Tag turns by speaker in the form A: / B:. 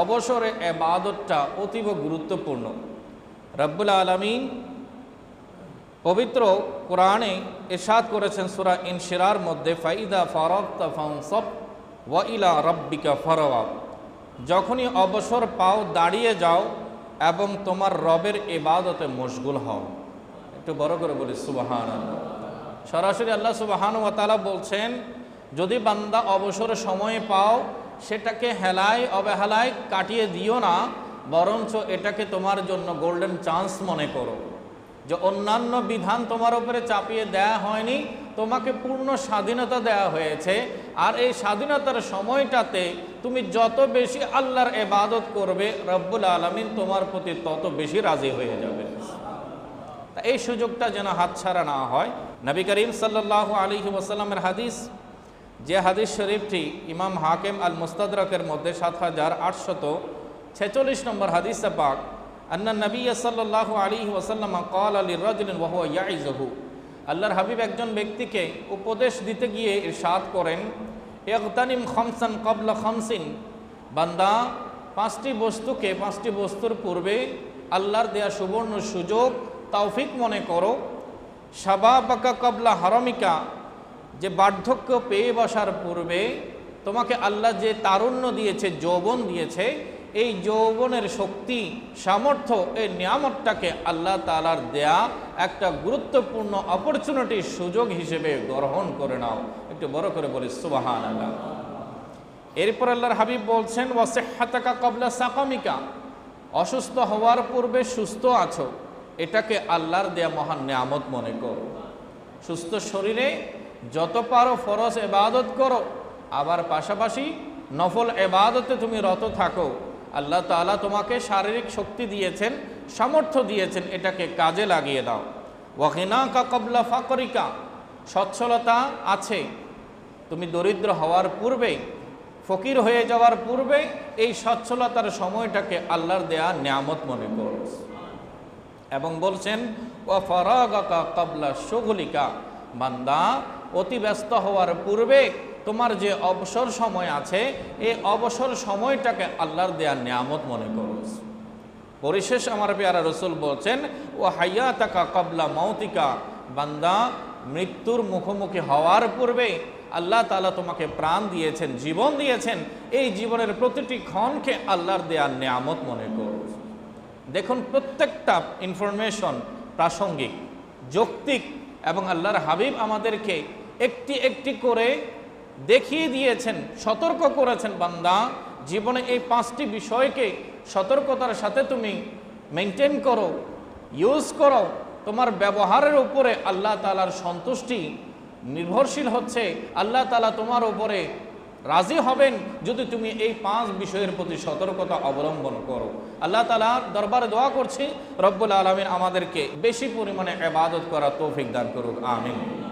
A: অবসরে এবাদতটা অতীব গুরুত্বপূর্ণ। রব্বুল আলমিন পবিত্র কোরআনে এরশাদ করেছেন সুরা ইনশিরার মধ্যে, ফাইদা ফারক্তা ফানসব ওয়া ইলা রব্বিকা ফরওয়া। যখনই অবসর পাও, দাঁড়িয়ে যাও এবং তোমার রবের এবাদতে মশগুল হও। একটু বড় করে বলি সুবাহান সরাসরি আল্লাহ সুবাহান তালা বলছেন, যদি বান্দা অবসর সময় পাও সেটাকে হেলায়, অবহেলায় কাটিয়ে দিও না, বরঞ্চ এটাকে তোমার জন্য গোল্ডেন চান্স মনে করো। যে অন্যান্য বিধান তোমার উপরে চাপিয়ে দেয়া হয়নি, তোমাকে পূর্ণ স্বাধীনতা দেয়া হয়েছে, আর এই স্বাধীনতার সময়টাতে তুমি যত বেশি আল্লাহর এবাদত করবে, রব্বুল আলমিন তোমার প্রতি তত বেশি রাজি হয়ে যাবে। এই সুযোগটা যেন হাতছাড়া না হয়। নবী করিম সাল্লাহ আলী ওসাল্লামের হাদিস যে হাদিস শরীফটি ইমাম হাকিম আল মুস্তাদরকের মধ্যে সাত হাজার আটশত ছেচল্লিশ নম্বর হাদিস পাক, আন্না নবী সাল্লাহ আলী ওসাল্লাম কল আলী রজলিন ইয়াইজহু আল্লাহর হাবিব একজন ব্যক্তিকে উপদেশ দিতে গিয়ে ইরশাদ করেন একতানিম খমসান কবলা খমসিন। বান্দা পাঁচটি বস্তুকে পাঁচটি বস্তুর পূর্বে আল্লাহর দেয়া সুবর্ণ সুযোগ তৌফিক মনে করো। সাবাবাকা কবলা হারমিকা। যে বার্ধক্য পেয়ে বসার পূর্বে তোমাকে আল্লাহ যে তারুণ্য দিয়েছে, যৌবন দিয়েছে, এই যৌবনের শক্তি, সামর্থ্য, এই নিয়ামতটাকে আল্লাহ তালার দেয়া একটা গুরুত্বপূর্ণ অপরচুনিটির সুযোগ হিসেবে গ্রহণ করে নাও। একটু বড় করে বলি সুবাহান আল্লাহ এরপর আল্লাহর হাবিব বলছেন ওয়াসেহাতাকা কবলা সাকামিকা। অসুস্থ হওয়ার পূর্বে সুস্থ আছো। এটাকে আল্লাহর দেয়া মহান নিয়ামত মনে করো। সুস্থ শরীরে যত পারো ফরজ এবাদত করো, আবার পাশাপাশি নফল এবাদতে তুমি রত থাকো। আল্লাহ তালা তোমাকে শারীরিক শক্তি দিয়েছেন, সামর্থ্য দিয়েছেন, এটাকে কাজে লাগিয়ে দাও। ওয়াহিনা কা কবলা ফাকরিকা, সচ্ছলতা আছে। তুমি দরিদ্র হওয়ার পূর্বে ফকির হয়ে যাওয়ার পূর্বে এই সচ্ছলতার সময়টাকে আল্লাহর দেয়া নিয়ামত মনে করো। এবং বলছেন ও ফরাগাকা কবলা সুগুলিকা বান্দা অতি ব্যস্ত হওয়ার পূর্বে তোমার যে অবসর সময় আছে, এই অবসর সময়টাকে আল্লাহর দেয়ার নিয়ামত মনে করো। পরিশেষ আমার পেয়ারা রসুল বলছেন, ও হাইয়া তাকা কবলা মৌতিকা বান্দা, মৃত্যুর মুখোমুখি হওয়ার পূর্বে আল্লাহ তালা তোমাকে প্রাণ দিয়েছেন, জীবন দিয়েছেন, এই জীবনের প্রতিটি ক্ষণকে আল্লাহর দেয়ার নিয়ামত মনে করো। দেখুন, প্রত্যেকটা ইনফরমেশন প্রাসঙ্গিক, যৌক্তিক এবং আল্লাহর হাবিব আমাদেরকে একটি একটি করে দেখিয়ে দিয়েছেন, সতর্ক করেছেন, বান্দা, জীবনে এই পাঁচটি বিষয়কে সতর্কতার সাথে তুমি মেনটেন করো ইউজ করো। তোমার ব্যবহারের উপরে আল্লাহ তালার সন্তুষ্টি নির্ভরশীল হচ্ছে। আল্লাহ তালা তোমার উপরে রাজি হবেন যদি তুমি এই পাঁচ বিষয়ের প্রতি সতর্কতা অবলম্বন করো। আল্লাহ তালা দরবারে দোয়া করছি, রব্বুল আলমিন আমাদেরকে বেশি পরিমাণে এবাদত করা তৌফিক দান করুক, আমিন।